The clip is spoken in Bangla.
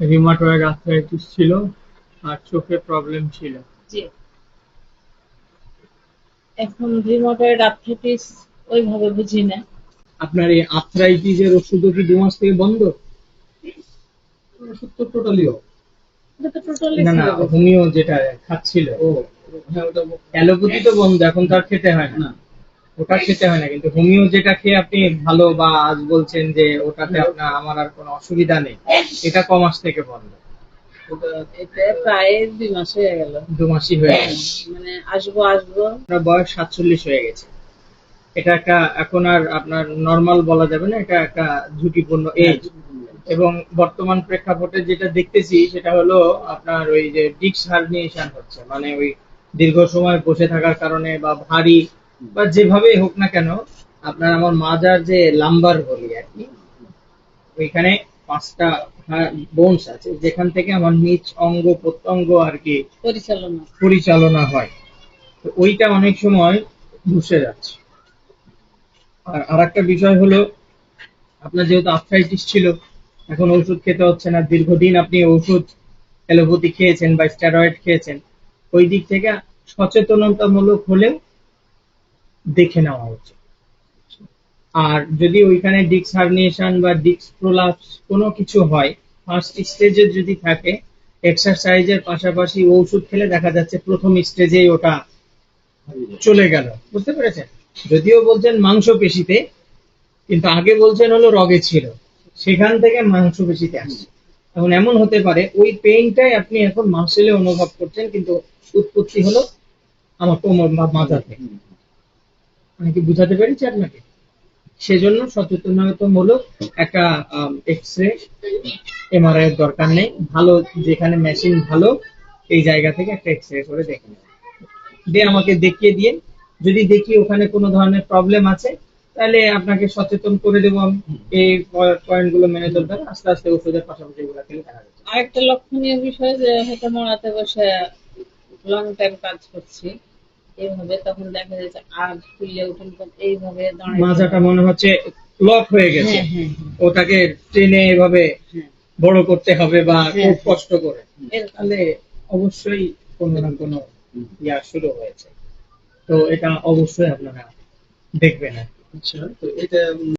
রিমাটয়েড আর্থ্রাইটিস ছিল আর চোখে প্রবলেম ছিল। জি। এখন রিমোটয়েড আর্থ্রাইটিস ওইভাবে বুঝি না। আপনার এই আর্থ্রাইটিসের ওষুধও কি দু মাস থেকে বন্ধ? ওষুধ তো টোটালি না না হোমিও যেটা খাচ্ছিল ও হ্যাঁ ওটা অ্যালোপ্যাথি তো বন্ধ এখন তো আর খেতে হয় না। ওটা খেতে হয় না কিন্তু হোমিও যেটা খেয়ে আপনি ভালো বা আজ বলছেন যে ওটাতে আপনার আমার আর কোনো অসুবিধা নেই এটা ক মাস থেকে বন্ধ। এটা প্রায় দুই মাস হয়ে গেল। দু মাসই হয়ে গেছে মানে আসব আসব। আপনার বয়স সাতচল্লিশ হয়ে গেছে। এটা একটা এখন আর আপনার নর্মাল বলা যাবে না এটা একটা ঝুঁকিপূর্ণ এজ এবং বর্তমান প্রেক্ষাপটে যেটা দেখতেছি সেটা হলো আপনার ওই যে ডিক্স হার্নিয়েশন হচ্ছে। মানে ওই দীর্ঘ সময় বসে থাকার কারণে বা ভারী বা যেভাবেই হোক না কেন আপনার আমার মাজার যে লাম্বার বলি আর কি ওইখানে পাঁচটা বোনস আছে যেখান থেকে আমার নিচ অঙ্গ প্রত্যঙ্গ আর কি পরিচালনা। পরিচালনা হয়। তো ওইটা অনেক সময় বসে যাচ্ছে। আর আরেকটা বিষয় হলো আপনার যেহেতু আর্থ্রাইটিস ছিল এখন ওষুধ খেতে হচ্ছে না দীর্ঘদিন আপনি ওষুধ অ্যালোপ্যাথি খেয়েছেন বা স্টেরয়েড খেয়েছেন ওই দিক থেকে সচেতনতামূলক হলেও দেখে নেওয়া উচিত। আর যদি ওইখানে ডিক্স হার্নিয়েশন বা ডিক্স প্রোলাপস কোনো কিছু হয় ফার্স্ট স্টেজে যদি থাকে এক্সারসাইজের পাশাপাশি ওষুধ খেলে দেখা যাচ্ছে প্রথম স্টেজেই ওটা চলে গেল। বুঝতে পেরেছেন? যদিও বলছেন মাংস পেশিতে কিন্তু আগে বলছেন হলো রগে ছিল। সেখান থেকে মাংস পেশিতে আসছে। এখন এমন হতে পারে, ওই পেইনটাই আপনি এখন মাসেলে অনুভব করছেন, কিন্তু উৎপত্তি হলো আমার কোমর বা মাথা থেকে আমি কি বুঝাতে পেরেছি আপনাকে। সেজন্য সচেতনতামূলক একটা এক্স রে এমআরআই এর দরকার নেই। ভালো যেখানে মেশিন ভালো, এই জায়গা থেকে একটা এক্স রে করে দেখে নেবেন। দিয়ে আমাকে দেখিয়ে দিয়ে যদি দেখি ওখানে কোনো ধরনের প্রবলেম আছে, তাহলে আপনাকে সচেতন করে দেবো এই পয়েন্টগুলো মেনে হবে। আস্তে আস্তে ওষুধের পাশাপাশি এগুলো খেলে দেখা যাচ্ছে আরেকটা লক্ষণীয় বিষয় যে হয়তো মরাতে বসে লং টাইম কাজ করছি। এইভাবে তখন দেখা যাচ্ছে আর ফুলে উঠুন এইভাবে মাজাটা মনে হচ্ছে লক হয়ে গেছে হ্যাঁ হ্যাঁ হ্যাঁ, ওটাকে টেনে এভাবে বড় করতে হবে বা খুব। কষ্ট করে। তাহলে অবশ্যই কোনো না কোনো ইয়া শুরু হয়েছে তো এটা অবশ্যই আপনারা দেখবেন আর কি। আচ্ছা তো এটা